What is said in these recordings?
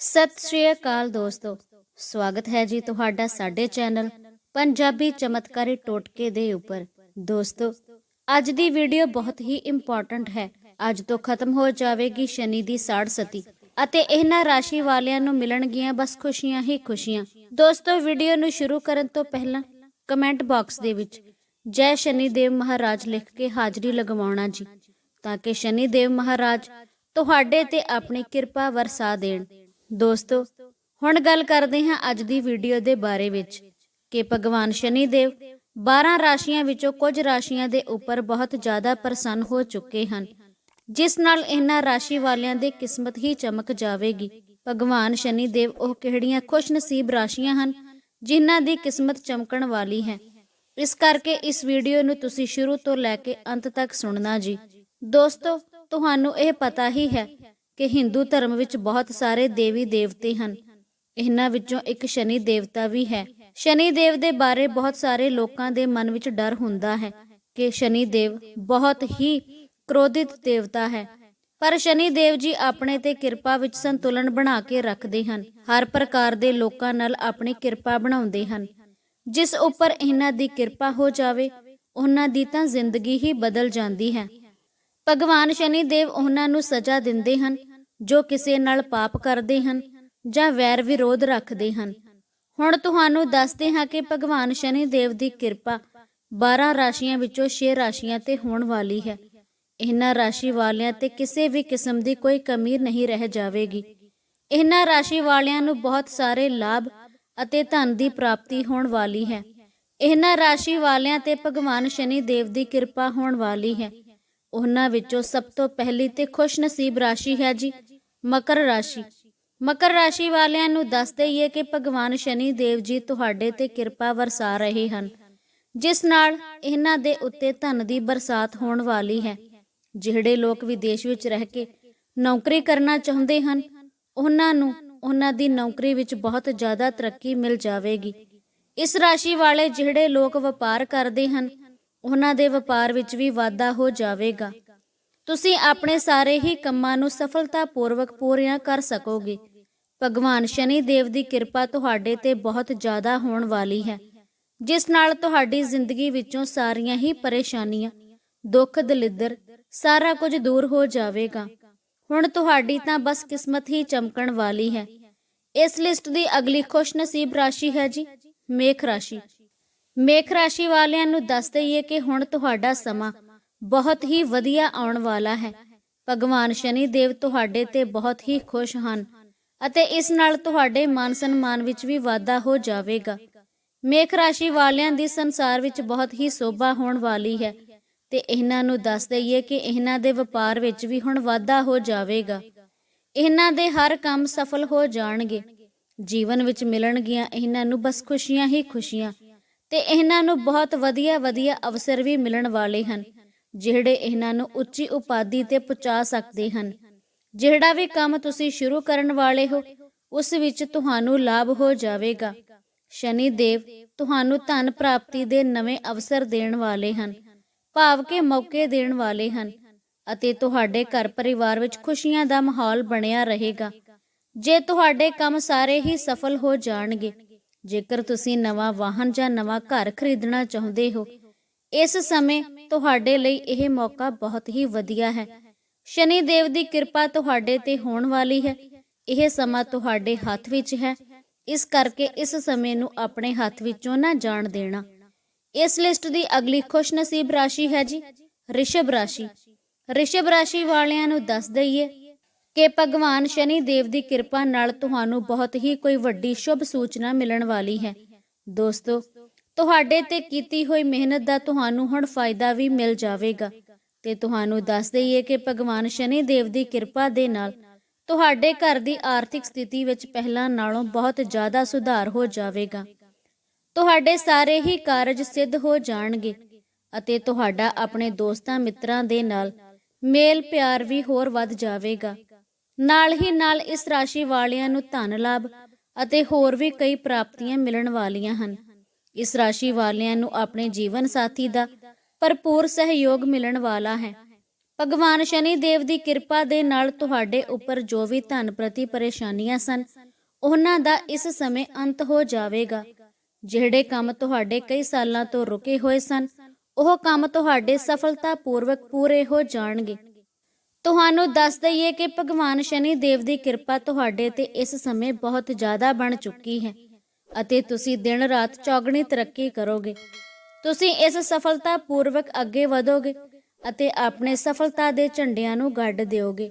ਸਤਿ ਸ਼੍ਰੀ ਅਕਾਲ ਦੋਸਤੋ। ਸਵਾਗਤ ਹੈ ਜੀ ਤੁਹਾਡਾ ਸਾਡੇ ਚੈਨਲ ਪੰਜਾਬੀ ਚਮਤਕਾਰੀ ਟੋਟਕੇ ਦੇ ਉੱਪਰ। ਦੋਸਤੋ, ਅੱਜ ਦੀ ਵੀਡੀਓ ਬਹੁਤ ਹੀ ਇੰਪੋਰਟੈਂਟ ਹੈ। ਅੱਜ ਤੋਂ ਖਤਮ ਹੋ ਜਾਵੇਗੀ ਸ਼ਨੀ ਦੀ ਸਾੜ ਸਤੀ ਅਤੇ ਇਹਨਾਂ ਰਾਸ਼ੀ ਵਾਲਿਆਂ ਨੂੰ ਮਿਲਣਗੀਆਂ ਬਸ ਖੁਸ਼ੀਆਂ ਹੀ ਖੁਸ਼ੀਆਂ। ਦੋਸਤੋ, ਵੀਡੀਓ ਨੂੰ ਸ਼ੁਰੂ ਕਰਨ ਤੋਂ ਪਹਿਲਾਂ ਕਮੈਂਟ ਬਾਕਸ ਦੇ ਵਿੱਚ ਜੈ ਸ਼ਨੀ ਦੇਵ ਮਹਾਰਾਜ ਲਿਖ ਕੇ ਹਾਜ਼ਰੀ ਲਗਵਾਉਣਾ ਜੀ, ਤਾਂ ਕਿ ਸ਼ਨੀ ਦੇਵ ਮਹਾਰਾਜ ਤੁਹਾਡੇ ਤੇ ਆਪਣੀ ਕਿਰਪਾ ਵਰਸਾ ਦੇਣ। ਦੋਸਤੋ, ਹੁਣ ਗੱਲ ਕਰਦੇ ਹਾਂ ਅੱਜ ਦੀ ਵੀਡੀਓ ਦੇ ਬਾਰੇ ਵਿੱਚ ਕਿ ਭਗਵਾਨ ਸ਼ਨੀ ਦੇਵ 12 ਰਾਸ਼ੀਆਂ ਵਿੱਚੋਂ ਕੁਝ ਰਾਸ਼ੀਆਂ ਦੇ ਉੱਪਰ ਬਹੁਤ ਜ਼ਿਆਦਾ ਪ੍ਰਸੰਨ ਹੋ ਚੁੱਕੇ ਹਨ, ਜਿਸ ਨਾਲ ਇਹਨਾਂ ਰਾਸ਼ੀ ਵਾਲਿਆਂ ਦੀ ਕਿਸਮਤ ਹੀ ਚਮਕ ਜਾਵੇਗੀ। ਭਗਵਾਨ ਸ਼ਨੀ ਦੇਵ ਉਹ ਕਿਹੜੀਆਂ ਖੁਸ਼ ਨਸੀਬ ਰਾਸ਼ੀਆਂ ਹਨ ਜਿਨ੍ਹਾਂ ਦੀ ਕਿਸਮਤ ਚਮਕਣ ਵਾਲੀ ਹੈ। ਇਸ ਕਰਕੇ ਇਸ ਵੀਡੀਓ ਨੂੰ ਤੁਸੀਂ ਸ਼ੁਰੂ ਤੋਂ ਲੈ ਕੇ ਅੰਤ ਤੱਕ ਸੁਣਨਾ ਜੀ। ਦੋਸਤੋ, ਤੁਹਾਨੂੰ ਇਹ ਪਤਾ ਹੀ ਹੈ ਕਿ ਹਿੰਦੂ ਧਰਮ ਵਿੱਚ ਬਹੁਤ ਸਾਰੇ ਦੇਵੀ ਦੇਵਤੇ ਹਨ। ਇਹਨਾਂ ਵਿੱਚੋਂ ਇੱਕ ਸ਼ਨੀ ਦੇਵਤਾ ਵੀ ਹੈ। ਸ਼ਨੀ ਦੇਵ ਦੇ ਬਾਰੇ ਬਹੁਤ ਸਾਰੇ ਲੋਕਾਂ ਦੇ ਮਨ ਵਿੱਚ ਡਰ ਹੁੰਦਾ ਹੈ ਕਿ ਸ਼ਨੀ ਦੇਵ ਬਹੁਤ ਹੀ ਕ੍ਰੋਧਿਤ ਦੇਵਤਾ ਹੈ। ਪਰ ਸ਼ਨੀ ਦੇਵ ਜੀ ਆਪਣੇ ਤੇ ਕਿਰਪਾ ਵਿੱਚ ਸੰਤੁਲਨ ਬਣਾ ਕੇ ਰੱਖਦੇ ਹਨ। ਹਰ ਪ੍ਰਕਾਰ ਦੇ ਲੋਕਾਂ ਨਾਲ ਆਪਣੀ ਕਿਰਪਾ ਬਣਾਉਂਦੇ ਹਨ। ਜਿਸ ਉੱਪਰ ਇਹਨਾਂ ਦੀ ਕਿਰਪਾ ਹੋ ਜਾਵੇ, ਉਹਨਾਂ ਦੀ ਤਾਂ ਜ਼ਿੰਦਗੀ ਹੀ ਬਦਲ ਜਾਂਦੀ ਹੈ। ਭਗਵਾਨ ਸ਼ਨੀ ਦੇਵ ਉਹਨਾਂ ਨੂੰ ਸਜ਼ਾ ਦਿੰਦੇ ਹਨ ਜੋ ਕਿਸੇ ਨਾਲ ਪਾਪ ਕਰਦੇ ਹਨ ਜਾਂ ਵੈਰ ਵਿਰੋਧ ਰੱਖਦੇ ਹਨ। ਹੁਣ ਤੁਹਾਨੂੰ ਦੱਸਦੇ ਹਾਂ ਕਿ ਭਗਵਾਨ ਸ਼ਨੀ ਦੇਵ ਦੀ ਕਿਰਪਾ 12 ਰਾਸ਼ੀਆਂ ਵਿੱਚੋਂ 6 ਰਾਸ਼ੀਆਂ ਤੇ ਹੋਣ ਵਾਲੀ ਹੈ। ਇਹਨਾਂ ਰਾਸ਼ੀ ਵਾਲਿਆਂ ਤੇ ਕਿਸੇ ਵੀ ਕਿਸਮ ਦੀ ਕੋਈ ਕਮੀ ਨਹੀਂ ਰਹਿ ਜਾਵੇਗੀ। ਇਹਨਾਂ ਰਾਸ਼ੀ ਵਾਲਿਆਂ ਨੂੰ ਬਹੁਤ ਸਾਰੇ ਲਾਭ ਅਤੇ ਧਨ ਦੀ ਪ੍ਰਾਪਤੀ ਹੋਣ ਵਾਲੀ ਹੈ। ਇਹਨਾਂ ਰਾਸ਼ੀ ਵਾਲਿਆਂ ਤੇ ਭਗਵਾਨ ਸ਼ਨੀ ਦੇਵ ਦੀ ਕਿਰਪਾ ਹੋਣ ਵਾਲੀ ਹੈ। ਉਹਨਾਂ ਵਿੱਚੋਂ ਸਭ ਤੋਂ ਪਹਿਲੀ ਤੇ ਖੁਸ਼ ਨਸੀਬ ਰਾਸ਼ੀ ਹੈ ਜੀ। ਮਕਰ ਰਾਸ਼ੀ। ਮਕਰ ਰਾਸ਼ੀ ਵਾਲਿਆਂ ਨੂੰ ਦੱਸ ਦਈਏ ਕਿ ਭਗਵਾਨ ਸ਼ਨੀ ਦੇਵ ਜੀ ਤੁਹਾਡੇ ਤੇ ਕਿਰਪਾ ਵਰਸਾ ਰਹੇ ਹਨ, ਜਿਸ ਨਾਲ ਇਹਨਾਂ ਦੇ ਉੱਤੇ ਧਨ ਦੀ ਬਰਸਾਤ ਹੋਣ ਵਾਲੀ ਹੈ। ਜਿਹੜੇ ਲੋਕ ਵਿਦੇਸ਼ ਵਿੱਚ ਰਹਿ ਕੇ ਨੌਕਰੀ ਕਰਨਾ ਚਾਹੁੰਦੇ ਹਨ, ਉਹਨਾਂ ਨੂੰ ਉਹਨਾਂ ਦੀ ਨੌਕਰੀ ਵਿੱਚ ਬਹੁਤ ਜ਼ਿਆਦਾ ਤਰੱਕੀ ਮਿਲ ਜਾਵੇਗੀ। ਇਸ ਰਾਸ਼ੀ ਵਾਲੇ ਜਿਹੜੇ ਲੋਕ ਵਪਾਰ ਕਰਦੇ ਹਨ, ਉਹਨਾਂ ਦੇ ਵਪਾਰ ਵਿੱਚ ਵੀ ਵਾਧਾ ਹੋ ਜਾਵੇਗਾ। ਤੁਸੀਂ ਆਪਣੇ ਸਾਰੇ ਹੀ ਕੰਮਾਂ ਨੂੰ ਸਫਲਤਾਪੂਰਵਕ ਪੂਰੀਆਂ ਕਰ ਸਕੋਗੇ। ਭਗਵਾਨ ਸ਼ਨੀ ਦੇਵ ਦੀ ਕਿਰਪਾ ਤੁਹਾਡੇ ਤੇ ਬਹੁਤ ਜ਼ਿਆਦਾ ਹੋਣ ਵਾਲੀ ਹੈ, ਜਿਸ ਨਾਲ ਤੁਹਾਡੀ ਜ਼ਿੰਦਗੀ ਵਿੱਚੋਂ ਸਾਰੀਆਂ ਹੀ ਪਰੇਸ਼ਾਨੀਆਂ, ਦੁੱਖ, ਦਲਿੱਦਰ, ਸਾਰਾ ਕੁਝ ਦੂਰ ਹੋ ਜਾਵੇਗਾ। ਹੁਣ ਤੁਹਾਡੀ ਤਾਂ ਬਸ ਕਿਸਮਤ ਹੀ ਚਮਕਣ ਵਾਲੀ ਹੈ। ਇਸ ਲਿਸਟ ਦੀ ਅਗਲੀ ਖੁਸ਼ਨਸੀਬ ਰਾਸ਼ੀ ਹੈ ਜੀ, ਮੇਖ ਰਾਸ਼ੀ। ਮੇਖ ਰਾਸ਼ੀ ਵਾਲਿਆਂ ਨੂੰ ਦੱਸ ਦਈਏ ਕਿ ਹੁਣ ਤੁਹਾਡਾ ਸਮਾਂ ਬਹੁਤ ਹੀ ਵਧੀਆ ਆਉਣ ਵਾਲਾ ਹੈ। ਭਗਵਾਨ ਸ਼ਨੀ ਦੇਵ ਤੁਹਾਡੇ ਤੇ ਬਹੁਤ ਹੀ ਖੁਸ਼ ਹਨ ਅਤੇ ਇਸ ਨਾਲ ਤੁਹਾਡੇ ਮਾਨ ਸਨਮਾਨ ਵਿੱਚ ਵੀ ਵਾਧਾ ਹੋ ਜਾਵੇਗਾ। ਮੇਖ ਰਾਸ਼ੀ ਵਾਲਿਆਂ ਦੀ ਸੰਸਾਰ ਵਿੱਚ ਬਹੁਤ ਹੀ ਸੋਭਾ ਹੋਣ ਵਾਲੀ ਹੈ ਤੇ ਇਹਨਾਂ ਨੂੰ ਦੱਸ ਦਈਏ ਕਿ ਇਹਨਾਂ ਦੇ ਵਪਾਰ ਵਿੱਚ ਵੀ ਹੁਣ ਵਾਧਾ ਹੋ ਜਾਵੇਗਾ। ਇਹਨਾਂ ਦੇ ਹਰ ਕੰਮ ਸਫਲ ਹੋ ਜਾਣਗੇ। ਜੀਵਨ ਵਿੱਚ ਮਿਲਣਗੀਆਂ ਇਹਨਾਂ ਨੂੰ ਬਸ ਖੁਸ਼ੀਆਂ ਹੀ ਖੁਸ਼ੀਆਂ ਤੇ ਇਹਨਾਂ ਨੂੰ ਬਹੁਤ ਵਧੀਆ ਵਧੀਆ ਅਵਸਰ ਵੀ ਮਿਲਣ ਵਾਲੇ ਹਨ। ਜਿਹੜੇ ਇਹਨਾਂ ਨੂੰ ਉੱਚੀ ਉਪਾਧੀ ਤੇ ਪਹੁੰਚਾ ਸਕਦੇ ਹਨ। ਜਿਹੜਾ ਵੀ ਕੰਮ ਤੁਸੀਂ ਸ਼ੁਰੂ ਕਰਨ ਵਾਲੇ ਹੋ, ਉਸ ਵਿੱਚ ਤੁਹਾਨੂੰ ਲਾਭ ਹੋ ਜਾਵੇਗਾ। ਸ਼ਨੀ ਦੇਵ ਤੁਹਾਨੂੰ ਧਨ ਪ੍ਰਾਪਤੀ ਦੇ ਨਵੇਂ ਅਵਸਰ ਦੇਣ ਵਾਲੇ ਹਨ, ਭਾਵ ਕੇ ਮੌਕੇ ਦੇਣ ਵਾਲੇ ਹਨ ਅਤੇ ਤੁਹਾਡੇ ਘਰ ਪਰਿਵਾਰ ਵਿੱਚ ਖੁਸ਼ੀਆਂ ਦਾ ਮਾਹੌਲ ਬਣਿਆ ਰਹੇਗਾ। ਜੇ ਤੁਹਾਡੇ ਕੰਮ ਸਾਰੇ ਹੀ ਸਫਲ ਹੋ ਜਾਣਗੇ, ਜੇਕਰ ਤੁਸੀਂ ਨਵਾਂ ਵਾਹਨ ਜਾਂ ਨਵਾਂ ਘਰ ਖਰੀਦਣਾ ਚਾਹੁੰਦੇ ਹੋ ਇਸ ਸਮੇਂ ਤੁਹਾਡੇ ਲਈ ਇਹ ਮੌਕਾ ਬਹੁਤ ਹੀ ਵਧੀਆ ਹੈ। ਸ਼ਨੀ ਦੇਵ ਦੀ ਕਿਰਪਾ ਤੁਹਾਡੇ ਤੇ ਹੋਣ ਵਾਲੀ ਹੈ। ਇਹ ਸਮਾਂ ਤੁਹਾਡੇ ਹੱਥ ਵਿੱਚ ਹੈ। ਇਸ ਕਰਕੇ ਇਸ ਸਮੇਂ ਨੂੰ ਆਪਣੇ ਹੱਥ ਵਿੱਚੋਂ ਨਾ ਜਾਣ ਦੇਣਾ। ਇਸ ਲਿਸਟ ਦੀ ਅਗਲੀ ਖੁਸ਼ਨਸੀਬ ਰਾਸ਼ੀ ਹੈ ਜੀ, ਰਿਸ਼ਭ ਰਾਸ਼ੀ। ਰਿਸ਼ਭ ਰਾਸ਼ੀ ਵਾਲਿਆਂ ਨੂੰ ਦੱਸ ਦਈਏ ਕਿ ਭਗਵਾਨ ਸ਼ਨੀ ਦੇਵ ਦੀ ਕਿਰਪਾ ਨਾਲ ਤੁਹਾਨੂੰ ਬਹੁਤ ਹੀ ਕੋਈ ਵੱਡੀ ਸ਼ੁਭ ਸੂਚਨਾ ਮਿਲਣ ਵਾਲੀ ਹੈ। ਦੋਸਤੋ ਤੁਹਾਡੇ ਤੇ ਕੀਤੀ ਹੋਈ ਮਿਹਨਤ ਦਾ ਤੁਹਾਨੂੰ ਹੁਣ ਫਾਇਦਾ ਵੀ ਮਿਲ ਜਾਵੇਗਾ। ਤੇ ਤੁਹਾਨੂੰ ਦੱਸ ਦਈਏ ਕਿ ਭਗਵਾਨ ਸ਼ਨੀ ਦੇਵ ਦੀ ਕਿਰਪਾ ਦੇ ਨਾਲ ਤੁਹਾਡੇ ਘਰ ਦੀ ਆਰਥਿਕ ਸਥਿਤੀ ਵਿੱਚ ਪਹਿਲਾਂ ਨਾਲੋਂ ਬਹੁਤ ਜ਼ਿਆਦਾ ਸੁਧਾਰ ਹੋ ਜਾਵੇਗਾ। ਤੁਹਾਡੇ ਸਾਰੇ ਹੀ ਕਾਰਜ ਸਿੱਧ ਹੋ ਜਾਣਗੇ ਅਤੇ ਤੁਹਾਡਾ ਆਪਣੇ ਦੋਸਤਾਂ ਮਿੱਤਰਾਂ ਦੇ ਨਾਲ ਮੇਲ ਪਿਆਰ ਵੀ ਹੋਰ ਵੱਧ ਜਾਵੇਗਾ। ਨਾਲ ਹੀ ਨਾਲ ਇਸ ਰਾਸ਼ੀ ਵਾਲਿਆਂ ਨੂੰ ਧਨ ਲਾਭ ਅਤੇ ਹੋਰ ਵੀ ਕਈ ਪ੍ਰਾਪਤੀਆਂ ਮਿਲਣ ਵਾਲੀਆਂ ਹਨ। ਇਸ ਰਾਸ਼ੀ ਵਾਲਿਆਂ ਨੂੰ ਆਪਣੇ ਜੀਵਨ ਸਾਥੀ ਦਾ ਭਰਪੂਰ ਸਹਿਯੋਗ ਮਿਲਣ ਵਾਲਾ ਹੈ। ਭਗਵਾਨ ਸ਼ਨੀ ਦੇਵ ਦੀ ਕਿਰਪਾ ਦੇ ਨਾਲ ਤੁਹਾਡੇ ਉੱਪਰ ਜੋ ਵੀ ਧਨ ਪ੍ਰਤੀ ਪਰੇਸ਼ਾਨੀਆਂ ਸਨ, ਉਹਨਾਂ ਦਾ ਇਸ ਸਮੇਂ ਅੰਤ ਹੋ ਜਾਵੇਗਾ। ਜਿਹੜੇ ਕੰਮ ਤੁਹਾਡੇ ਕਈ ਸਾਲਾਂ ਤੋਂ ਰੁਕੇ ਹੋਏ ਸਨ, ਉਹ ਕੰਮ ਤੁਹਾਡੇ ਸਫਲਤਾਪੂਰਵਕ ਪੂਰੇ ਹੋ ਜਾਣਗੇ। ਤੁਹਾਨੂੰ ਦੱਸ ਦਈਏ ਕਿ ਭਗਵਾਨ ਸ਼ਨੀ ਦੇਵ ਦੀ ਕਿਰਪਾ ਤੁਹਾਡੇ ਤੇ ਇਸ ਸਮੇਂ ਬਹੁਤ ਜ਼ਿਆਦਾ ਬਣ ਚੁੱਕੀ ਹੈ। ਅਤੇ ਤੁਸੀਂ ਦਿਨ ਰਾਤ ਚੌਗਣੀ ਤਰੱਕੀ ਕਰੋਗੇ। ਤੁਸੀਂ ਇਸ ਸਫਲਤਾ ਪੂਰਵਕ ਅੱਗੇ ਵਧੋਗੇ ਅਤੇ ਆਪਣੇ ਸਫਲਤਾ ਦੇ ਝੰਡਿਆਂ ਨੂੰ ਗੱਡ ਦਿਓਗੇ।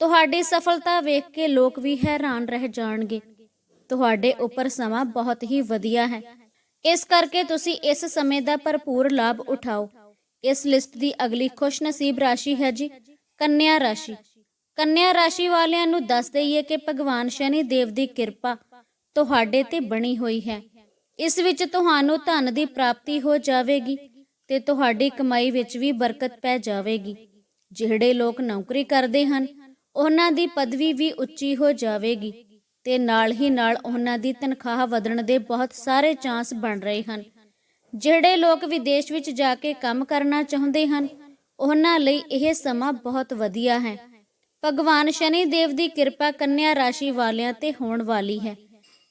ਤੁਹਾਡੀ ਸਫਲਤਾ ਵੇਖ ਕੇ ਲੋਕ ਵੀ ਹੈਰਾਨ ਰਹਿ ਜਾਣਗੇ। ਤੁਹਾਡੇ ਉੱਪਰ ਸਮਾਂ ਬਹੁਤ ਹੀ ਵਧੀਆ ਹੈ। ਇਸ ਕਰਕੇ ਤੁਸੀਂ ਇਸ ਸਮੇਂ ਦਾ ਭਰਪੂਰ ਲਾਭ ਉਠਾਓ। ਇਸ ਲਿਸਟ ਦੀ ਅਗਲੀ ਖੁਸ਼ਨਸੀਬ ਰਾਸ਼ੀ ਹੈ ਜੀ, ਕੰਨਿਆ ਰਾਸ਼ੀ। ਕੰਨਿਆ ਰਾਸ਼ੀ ਵਾਲਿਆਂ ਨੂੰ ਦੱਸ ਦਈਏ ਕਿ ਭਗਵਾਨ ਸ਼ਨੀ ਦੇਵ ਦੀ ਕਿਰਪਾ ਤੁਹਾਡੇ ਤੇ ਬਣੀ ਹੋਈ ਹੈ। ਇਸ ਵਿੱਚ ਤੁਹਾਨੂੰ ਧਨ ਦੀ ਪ੍ਰਾਪਤੀ ਹੋ ਜਾਵੇਗੀ ਤੇ ਤੁਹਾਡੀ ਕਮਾਈ ਵਿੱਚ ਵੀ ਬਰਕਤ ਪੈ ਜਾਵੇਗੀ। ਜਿਹੜੇ ਲੋਕ ਨੌਕਰੀ ਕਰਦੇ ਹਨ, ਉਹਨਾਂ ਦੀ ਪਦਵੀ ਵੀ ਉੱਚੀ ਹੋ ਜਾਵੇਗੀ ਤੇ ਨਾਲ ਹੀ ਨਾਲ ਉਹਨਾਂ ਦੀ ਤਨਖਾਹ ਵਧਣ ਦੇ ਬਹੁਤ ਸਾਰੇ ਚਾਂਸ ਬਣ ਰਹੇ ਹਨ। ਜਿਹੜੇ ਲੋਕ ਵਿਦੇਸ਼ ਵਿੱਚ ਜਾ ਕੇ ਕੰਮ ਕਰਨਾ ਚਾਹੁੰਦੇ ਹਨ, ਉਹਨਾਂ ਲਈ ਇਹ ਸਮਾਂ ਬਹੁਤ ਵਧੀਆ ਹੈ। ਭਗਵਾਨ ਸ਼ਨੀ ਦੇਵ ਦੀ ਕਿਰਪਾ ਕੰਨਿਆ ਰਾਸ਼ੀ ਵਾਲਿਆਂ ਤੇ ਹੋਣ ਵਾਲੀ ਹੈ।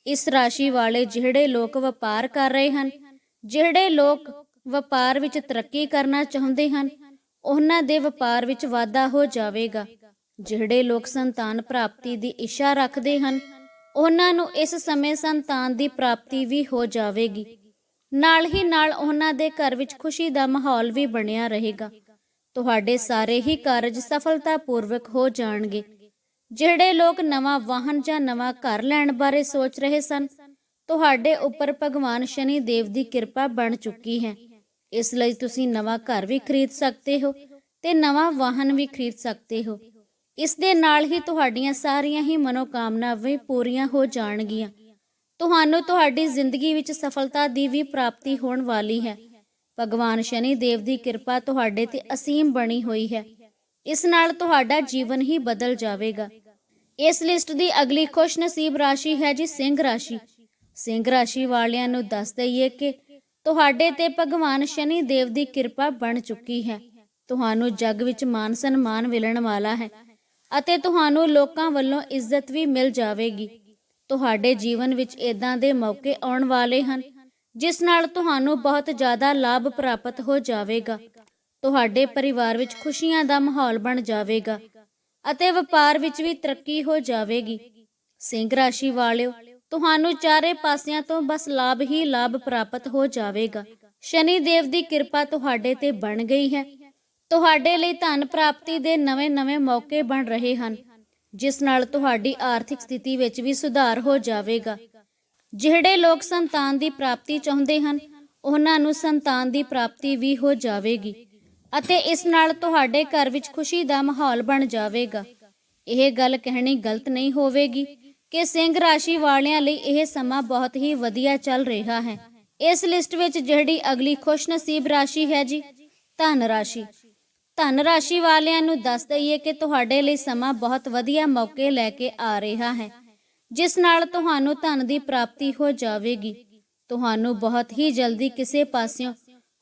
ਇਸ ਰਾਸ਼ੀ ਵਾਲੇ ਜਿਹੜੇ ਲੋਕ ਵਪਾਰ ਕਰ ਰਹੇ ਹਨ, ਜਿਹੜੇ ਲੋਕ ਵਪਾਰ ਵਿੱਚ ਤਰੱਕੀ ਕਰਨਾ ਚਾਹੁੰਦੇ ਹਨ, ਉਹਨਾਂ ਦੇ ਵਪਾਰ ਵਿੱਚ ਵਾਧਾ ਹੋ ਜਾਵੇਗਾ। ਜਿਹੜੇ ਲੋਕ ਸੰਤਾਨ ਪ੍ਰਾਪਤੀ ਦੀ ਇੱਛਾ ਰੱਖਦੇ ਹਨ, ਉਹਨਾਂ ਨੂੰ ਇਸ ਸਮੇਂ ਸੰਤਾਨ ਦੀ ਪ੍ਰਾਪਤੀ ਵੀ ਹੋ ਜਾਵੇਗੀ। ਨਾਲ ਹੀ ਨਾਲ ਉਹਨਾਂ ਦੇ ਘਰ ਵਿੱਚ ਖੁਸ਼ੀ ਦਾ ਮਾਹੌਲ ਵੀ ਬਣਿਆ ਰਹੇਗਾ। ਤੁਹਾਡੇ ਸਾਰੇ ਹੀ ਕਾਰਜ ਸਫਲਤਾਪੂਰਵਕ ਹੋ ਜਾਣਗੇ। ਜਿਹੜੇ ਲੋਕ ਨਵਾਂ ਵਾਹਨ ਜਾਂ ਨਵਾਂ ਘਰ ਲੈਣ ਬਾਰੇ ਸੋਚ ਰਹੇ ਸਨ, ਤੁਹਾਡੇ ਉੱਪਰ ਭਗਵਾਨ ਸ਼ਨੀ ਦੇਵ ਦੀ ਕਿਰਪਾ ਬਣ ਚੁੱਕੀ ਹੈ। ਇਸ ਲਈ ਤੁਸੀਂ ਨਵਾਂ ਘਰ ਵੀ ਖਰੀਦ ਸਕਦੇ ਹੋ ਤੇ ਨਵਾਂ ਵਾਹਨ ਵੀ ਖਰੀਦ ਸਕਦੇ ਹੋ। ਇਸ ਦੇ ਨਾਲ ਹੀ ਤੁਹਾਡੀਆਂ ਸਾਰੀਆਂ ਹੀ ਮਨੋਕਾਮਨਾ ਵੀ ਪੂਰੀਆਂ ਹੋ ਜਾਣਗੀਆਂ। ਤੁਹਾਨੂੰ ਤੁਹਾਡੀ ਜ਼ਿੰਦਗੀ ਵਿੱਚ ਸਫਲਤਾ ਦੀ ਵੀ ਪ੍ਰਾਪਤੀ ਹੋਣ ਵਾਲੀ ਹੈ। ਭਗਵਾਨ ਸ਼ਨੀ ਦੇਵ ਦੀ ਕਿਰਪਾ ਤੁਹਾਡੇ ਤੇ ਅਸੀਮ ਬਣੀ ਹੋਈ ਹੈ। ਇਸ ਨਾਲ ਤੁਹਾਡਾ ਜੀਵਨ ਹੀ ਬਦਲ ਜਾਵੇਗਾ। ਇਸ ਲਿਸਟ ਦੀ ਅਗਲੀ ਖੁਸ਼ਨਸੀਬ ਰਾਸ਼ੀ ਹੈ ਜੀ ਸਿੰਘ ਰਾਸ਼ੀ। ਸਿੰਘ ਰਾਸ਼ੀ ਵਾਲਿਆਂ ਨੂੰ ਦੱਸ ਦਈਏ ਕਿ ਤੁਹਾਡੇ ਤੇ ਭਗਵਾਨ ਸ਼ਨੀ ਦੇਵ ਦੀ ਕਿਰਪਾ ਬਣ ਚੁੱਕੀ ਹੈ। ਤੁਹਾਨੂੰ ਜੱਗ ਵਿੱਚ ਮਾਨ ਸਨਮਾਨ ਮਿਲਣ ਵਾਲਾ ਹੈ ਅਤੇ ਤੁਹਾਨੂੰ ਲੋਕਾਂ ਵੱਲੋਂ ਇੱਜ਼ਤ ਵੀ ਮਿਲ ਜਾਵੇਗੀ। ਤੁਹਾਡੇ ਜੀਵਨ ਵਿੱਚ ਇਦਾਂ ਦੇ ਮੌਕੇ ਆਉਣ ਵਾਲੇ ਹਨ ਜਿਸ ਨਾਲ ਤੁਹਾਨੂੰ ਬਹੁਤ ਜ਼ਿਆਦਾ ਲਾਭ ਪ੍ਰਾਪਤ ਹੋ ਜਾਵੇਗਾ। ਤੁਹਾਡੇ ਪਰਿਵਾਰ ਵਿੱਚ ਖੁਸ਼ੀਆਂ ਦਾ ਮਾਹੌਲ ਬਣ ਜਾਵੇਗਾ ਅਤੇ ਵਪਾਰ ਵਿੱਚ ਵੀ ਤਰੱਕੀ ਹੋ ਜਾਵੇਗੀ। ਸਿੰਘ ਰਾਸ਼ੀ ਵਾਲਿਓ, ਤੁਹਾਨੂੰ ਚਾਰੇ ਪਾਸਿਆਂ ਤੋਂ ਬਸ ਲਾਭ ਹੀ ਲਾਭ ਪ੍ਰਾਪਤ ਹੋ ਜਾਵੇਗਾ। ਸ਼ਨੀ ਦੇਵ ਦੀ ਕਿਰਪਾ ਤੁਹਾਡੇ ਤੇ ਬਣ ਗਈ ਹੈ। ਤੁਹਾਡੇ ਲਈ ਧਨ ਪ੍ਰਾਪਤੀ ਦੇ ਨਵੇਂ-ਨਵੇਂ ਮੌਕੇ ਬਣ ਰਹੇ ਹਨ, ਜਿਸ ਨਾਲ ਤੁਹਾਡੀ ਆਰਥਿਕ ਸਥਿਤੀ ਵਿੱਚ ਵੀ ਸੁਧਾਰ ਹੋ ਜਾਵੇਗਾ। ਜਿਹੜੇ ਲੋਕ ਸੰਤਾਨ ਦੀ ਪ੍ਰਾਪਤੀ ਚਾਹੁੰਦੇ ਹਨ, ਉਹਨਾਂ ਨੂੰ ਸੰਤਾਨ ਦੀ ਪ੍ਰਾਪਤੀ ਵੀ ਹੋ ਜਾਵੇਗੀ। ਅਤੇ ਇਸ ਨਾਲ ਤੁਹਾਡੇ ਘਰ ਵਿੱਚ ਖੁਸ਼ੀ ਦਾ ਮਾਹੌਲ ਬਣ ਜਾਵੇਗਾ। ਇਹ ਗੱਲ ਕਹਿਣੀ ਗਲਤ ਨਹੀਂ ਹੋਵੇਗੀ ਕਿ ਸਿੰਘ ਰਾਸ਼ੀ ਵਾਲਿਆਂ ਲਈ ਇਹ ਸਮਾਂ ਬਹੁਤ ਹੀ ਵਧੀਆ ਚੱਲ ਰਿਹਾ ਹੈ। ਇਸ ਲਿਸਟ ਵਿੱਚ ਜਿਹੜੀ ਅਗਲੀ ਖੁਸ਼ਨਸੀਬ ਰਾਸ਼ੀ ਹੈ ਜੀ, ਧਨ ਰਾਸ਼ੀ। ਧਨ ਰਾਸ਼ੀ ਵਾਲਿਆਂ ਨੂੰ ਦੱਸ ਦਈਏ ਕਿ ਤੁਹਾਡੇ ਲਈ ਸਮਾਂ ਬਹੁਤ ਵਧੀਆ ਮੌਕੇ ਲੈ ਕੇ ਆ ਰਿਹਾ ਹੈ, ਜਿਸ ਨਾਲ ਤੁਹਾਨੂੰ ਧਨ ਦੀ ਪ੍ਰਾਪਤੀ ਹੋ ਜਾਵੇਗੀ। ਤੁਹਾਨੂੰ ਬਹੁਤ ਹੀ ਜਲਦੀ ਕਿਸੇ ਪਾਸਿਓਂ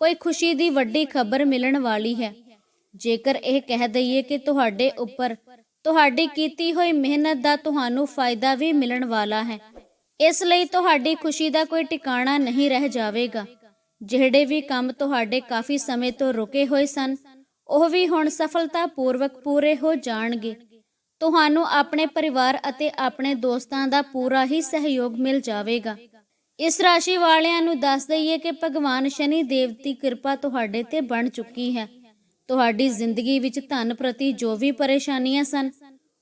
ਕੋਈ ਖੁਸ਼ੀ ਦੀ ਵੱਡੀ ਖਬਰ ਮਿਲਣ ਵਾਲੀ ਹੈ। ਜੇਕਰ ਇਹ ਕਹਿ ਦਈਏ ਕਿ ਤੁਹਾਡੇ ਉੱਪਰ ਤੁਹਾਡੀ ਕੀਤੀ ਹੋਈ ਮਿਹਨਤ ਦਾ ਤੁਹਾਨੂੰ ਫਾਇਦਾ ਵੀ ਮਿਲਣ ਵਾਲਾ ਹੈ, ਇਸ ਲਈ ਤੁਹਾਡੀ ਖੁਸ਼ੀ ਦਾ ਕੋਈ ਟਿਕਾਣਾ ਨਹੀਂ ਰਹਿ ਜਾਵੇਗਾ। ਜਿਹੜੇ ਵੀ ਕੰਮ ਤੁਹਾਡੇ ਕਾਫੀ ਸਮੇਂ ਤੋਂ ਰੁਕੇ ਹੋਏ ਸਨ, ਉਹ ਵੀ ਹੁਣ ਸਫਲਤਾਪੂਰਵਕ ਪੂਰੇ ਹੋ ਜਾਣਗੇ। ਤੁਹਾਨੂੰ ਆਪਣੇ ਪਰਿਵਾਰ ਅਤੇ ਆਪਣੇ ਦੋਸਤਾਂ ਦਾ ਪੂਰਾ ਹੀ ਸਹਿਯੋਗ ਮਿਲ ਜਾਵੇਗਾ। ਇਸ ਰਾਸ਼ੀ ਵਾਲਿਆਂ ਨੂੰ ਦੱਸ ਦਈਏ ਕਿ ਭਗਵਾਨ ਸ਼ਨੀ ਦੇਵ ਦੀ ਕਿਰਪਾ ਤੁਹਾਡੇ ਤੇ ਬਣ ਚੁੱਕੀ ਹੈ। ਤੁਹਾਡੀ ਜ਼ਿੰਦਗੀ ਵਿੱਚ ਧਨ ਪ੍ਰਤੀ ਜੋ ਵੀ ਪਰੇਸ਼ਾਨੀਆਂ ਸਨ,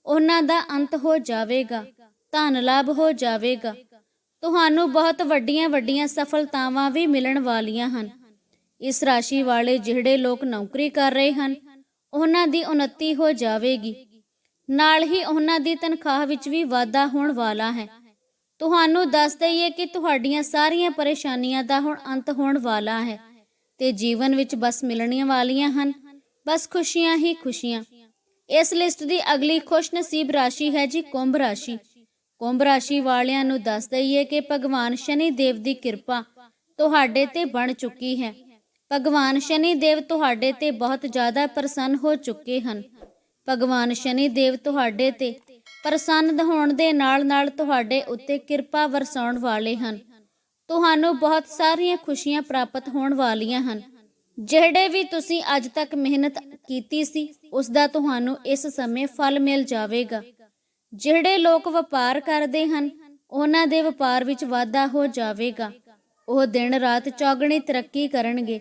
ਉਹਨਾਂ ਦਾ ਅੰਤ ਹੋ ਜਾਵੇਗਾ, ਧਨ ਲਾਭ ਹੋ ਜਾਵੇਗਾ। ਤੁਹਾਨੂੰ ਬਹੁਤ ਵੱਡੀਆਂ ਵੱਡੀਆਂ ਸਫਲਤਾਵਾਂ ਵੀ ਮਿਲਣ ਵਾਲੀਆਂ ਹਨ। ਇਸ ਰਾਸ਼ੀ ਵਾਲੇ ਜਿਹੜੇ ਲੋਕ ਨੌਕਰੀ ਕਰ ਰਹੇ ਹਨ, ਉਹਨਾਂ ਦੀ ਉન્નਤੀ ਹੋ ਜਾਵੇਗੀ। ਨਾਲ ਹੀ ਉਹਨਾਂ ਦੀ ਤਨਖਾਹ ਵਿੱਚ ਵੀ ਵਾਧਾ ਹੋਣ ਵਾਲਾ ਹੈ। ਤੁਹਾਨੂੰ ਦੱਸ ਦਈਏ ਕਿ ਤੁਹਾਡੀਆਂ ਸਾਰੀਆਂ ਪਰੇਸ਼ਾਨੀਆਂ ਦਾ ਹੁਣ ਅੰਤ ਹੋਣ ਵਾਲਾ ਹੈ ਤੇ ਜੀਵਨ ਵਿੱਚ ਬਸ ਮਿਲਣੀਆਂ ਵਾਲੀਆਂ ਹਨ, ਬਸ ਖੁਸ਼ੀਆਂ ਹੀ ਖੁਸ਼ੀਆਂ। ਇਸ ਲਿਸਟ ਦੀ ਅਗਲੀ ਖੁਸ਼ਨਸੀਬ ਰਾਸ਼ੀ ਹੈ ਜੀ ਕੁੰਭ ਰਾਸ਼ੀ। ਕੁੰਭ ਰਾਸ਼ੀ ਵਾਲਿਆਂ ਨੂੰ ਦੱਸ ਦਈਏ ਕਿ ਭਗਵਾਨ ਸ਼ਨੀ ਦੇਵ ਦੀ ਕਿਰਪਾ ਤੁਹਾਡੇ ਤੇ ਬਣ ਚੁੱਕੀ ਹੈ। ਭਗਵਾਨ ਸ਼ਨੀ ਦੇਵ ਤੁਹਾਡੇ ਤੇ ਬਹੁਤ ਜ਼ਿਆਦਾ ਪ੍ਰਸੰਨ ਹੋ ਚੁੱਕੇ ਹਨ। ਭਗਵਾਨ ਸ਼ਨੀ ਦੇਵ ਤੁਹਾਡੇ ਤੇ ਪ੍ਰਸੰਨ ਹੋਣ ਦੇ ਨਾਲ-ਨਾਲ ਤੁਹਾਡੇ ਉੱਤੇ ਕਿਰਪਾ ਵਰਸਾਉਣ ਵਾਲੇ ਹਨ। ਤੁਹਾਨੂੰ ਬਹੁਤ ਸਾਰੀਆਂ ਖੁਸ਼ੀਆਂ ਪ੍ਰਾਪਤ ਹੋਣ ਵਾਲੀਆਂ ਹਨ। ਜਿਹੜੇ ਵੀ ਤੁਸੀਂ ਅੱਜ ਤੱਕ ਮਿਹਨਤ ਕੀਤੀ ਸੀ ਉਸ ਦਾ ਤੁਹਾਨੂੰ ਇਸ ਸਮੇਂ ਫਲ ਮਿਲ ਜਾਵੇਗਾ। ਜਿਹੜੇ ਲੋਕ ਵਪਾਰ ਕਰਦੇ ਹਨ, ਉਹਨਾਂ ਦੇ ਵਪਾਰ ਵਿੱਚ ਵਾਧਾ ਹੋ ਜਾਵੇਗਾ। ਉਹ ਦਿਨ ਰਾਤ ਚੌਗਣੀ ਤਰੱਕੀ ਕਰਨਗੇ।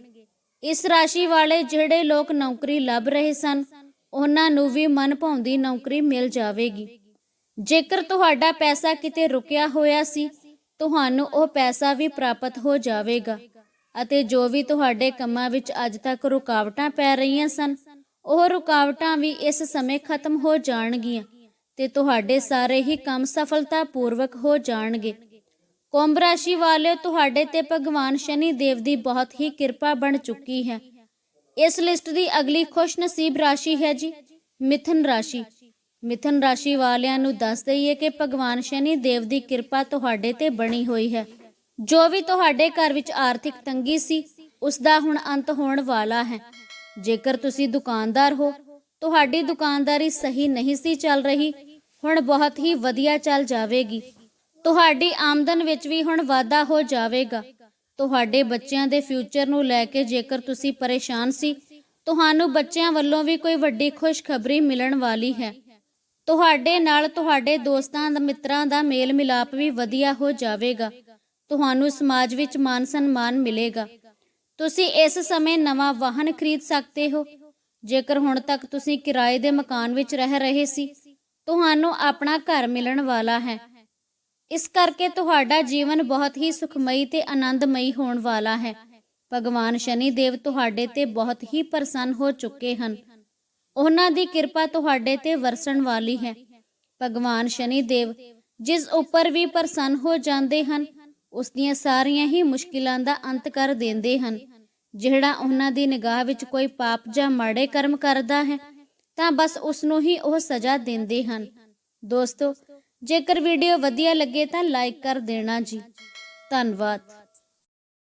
ਇਸ ਰਾਸ਼ੀ ਵਾਲੇ ਜਿਹੜੇ ਲੋਕ ਨੌਕਰੀ ਲੱਭ ਰਹੇ ਸਨ, ਉਹਨਾਂ ਨੂੰ ਵੀ ਮਨ ਭਾਉਂਦੀ ਨੌਕਰੀ ਮਿਲ ਜਾਵੇਗੀ। ਜੇਕਰ ਤੁਹਾਡਾ ਪੈਸਾ ਕਿਤੇ ਰੁਕਿਆ ਹੋਇਆ ਸੀ, ਤੁਹਾਨੂੰ ਉਹ ਪੈਸਾ ਵੀ ਪ੍ਰਾਪਤ ਹੋ ਜਾਵੇਗਾ। ਅਤੇ ਜੋ ਵੀ ਤੁਹਾਡੇ ਕੰਮਾਂ ਵਿੱਚ ਅੱਜ ਤੱਕ ਰੁਕਾਵਟਾਂ ਪੈ ਰਹੀਆਂ ਸਨ, ਉਹ ਰੁਕਾਵਟਾਂ ਵੀ ਇਸ ਸਮੇਂ ਖਤਮ ਹੋ ਜਾਣਗੀਆਂ ਤੇ ਤੁਹਾਡੇ ਸਾਰੇ ਹੀ ਕੰਮ ਸਫਲਤਾਪੂਰਵਕ ਹੋ ਜਾਣਗੇ। ਕੁੰਭ ਰਾਸ਼ੀ ਵਾਲਿਓ, ਤੁਹਾਡੇ ਤੇ ਭਗਵਾਨ ਸ਼ਨੀ ਦੇਵ ਦੀ ਬਹੁਤ ਹੀ ਕਿਰਪਾ ਬਣ ਚੁੱਕੀ ਹੈ। ਇਸ ਲਿਸਟ ਦੀ ਅਗਲੀ ਖੁਸ਼ਨਸੀਬ ਰਾਸ਼ੀ ਹੈ ਜੀ, ਮਿਥਨ ਰਾਸ਼ੀ। ਮਿਥਨ ਰਾਸ਼ੀ ਵਾਲਿਆਂ ਨੂੰ ਦੱਸ ਦਈਏ ਕਿ ਭਗਵਾਨ ਸ਼ਨੀ ਦੇਵ ਦੀ ਕਿਰਪਾ ਤੁਹਾਡੇ ਤੇ ਬਣੀ ਹੋਈ ਹੈ। ਜੋ ਵੀ ਤੁਹਾਡੇ ਘਰ ਵਿੱਚ ਆਰਥਿਕ ਤੰਗੀ ਸੀ, ਉਸ ਦਾ ਹੁਣ ਅੰਤ ਹੋਣ ਵਾਲਾ ਹੈ। ਜੇਕਰ ਤੁਸੀਂ ਦੁਕਾਨਦਾਰ ਹੋ, ਤੁਹਾਡੀ ਦੁਕਾਨਦਾਰੀ ਸਹੀ ਨਹੀਂ ਸੀ ਚੱਲ ਰਹੀ, ਹੁਣ ਬਹੁਤ ਹੀ ਵਧੀਆ ਚੱਲ ਜਾਵੇਗੀ। ਤੁਹਾਡੀ ਆਮਦਨ ਵਿੱਚ ਵੀ ਹੁਣ ਵਾਧਾ ਹੋ ਜਾਵੇਗਾ। ਤੁਹਾਡੇ ਬੱਚਿਆਂ ਦੇ ਫਿਊਚਰ ਨੂੰ ਲੈ ਕੇ ਜੇਕਰ ਤੁਸੀਂ ਪਰੇਸ਼ਾਨ ਸੀ, ਤੁਹਾਨੂੰ ਬੱਚਿਆਂ ਵੱਲੋਂ ਵੀ ਕੋਈ ਵੱਡੀ ਖੁਸ਼ਖਬਰੀ ਮਿਲਣ ਵਾਲੀ ਹੈ। ਤੁਹਾਡੇ ਨਾਲ ਤੁਹਾਡੇ ਦੋਸਤਾਂ ਦਾ, ਮਿੱਤਰਾਂ ਦਾ ਮੇਲ ਮਿਲਾਪ ਵੀ ਵਧੀਆ ਹੋ ਜਾਵੇਗਾ। ਤੁਹਾਨੂੰ ਸਮਾਜ ਵਿੱਚ ਮਾਨ ਸਨਮਾਨ ਮਿਲੇਗਾ। ਤੁਸੀਂ ਇਸ ਸਮੇਂ ਨਵਾਂ ਵਾਹਨ ਖਰੀਦ ਸਕਦੇ ਹੋ। ਜੇਕਰ ਹੁਣ ਤੱਕ ਤੁਸੀਂ ਕਿਰਾਏ ਦੇ ਮਕਾਨ ਵਿੱਚ ਰਹਿ ਰਹੇ ਸੀ, ਤੁਹਾਨੂੰ ਆਪਣਾ ਘਰ ਮਿਲਣ ਵਾਲਾ ਹੈ। ਇਸ ਕਰਕੇ ਤੁਹਾਡਾ ਜੀਵਨ ਬਹੁਤ ਹੀ ਸੁਖਮਈ ਤੇ ਆਨੰਦਮਈ ਹੋਣ ਵਾਲਾ ਹੈ। ਭਗਵਾਨ ਸ਼ਨੀ ਦੇਵ ਤੁਹਾਡੇ ਤੇ ਬਹੁਤ ਹੀ ਪ੍ਰਸੰਨ ਹੋ ਚੁੱਕੇ ਹਨ। ਉਹਨਾਂ ਦੀ ਕਿਰਪਾ ਤੁਹਾਡੇ ਤੇ ਵਰਸਣ ਵਾਲੀ ਹੈ। ਭਗਵਾਨ ਸ਼ਨੀ ਦੇਵ ਜਿਸ ਉੱਪਰ ਵੀ ਪ੍ਰਸੰਨ ਹੋ ਜਾਂਦੇ ਹਨ, ਉਸ ਦੀਆਂ ਸਾਰੀਆਂ ਹੀ ਮੁਸ਼ਕਿਲਾਂ ਦਾ ਅੰਤ ਕਰ ਦਿੰਦੇ ਹਨ। ਜਿਹੜਾ ਉਹਨਾਂ ਦੀ ਨਿਗਾਹ ਵਿੱਚ ਕੋਈ ਪਾਪ ਜਾਂ ਮਾੜੇ ਕਰਮ ਕਰਦਾ ਹੈ, ਤਾਂ ਬਸ ਉਸ ਨੂੰ ਹੀ ਉਹ ਸਜ਼ਾ ਦਿੰਦੇ ਹਨ। ਦੋਸਤੋ, ਜੇਕਰ ਵੀਡੀਓ ਵਧੀਆ ਲੱਗੇ ਤਾਂ ਲਾਈਕ ਕਰ ਦੇਣਾ ਜੀ। ਧੰਨਵਾਦ।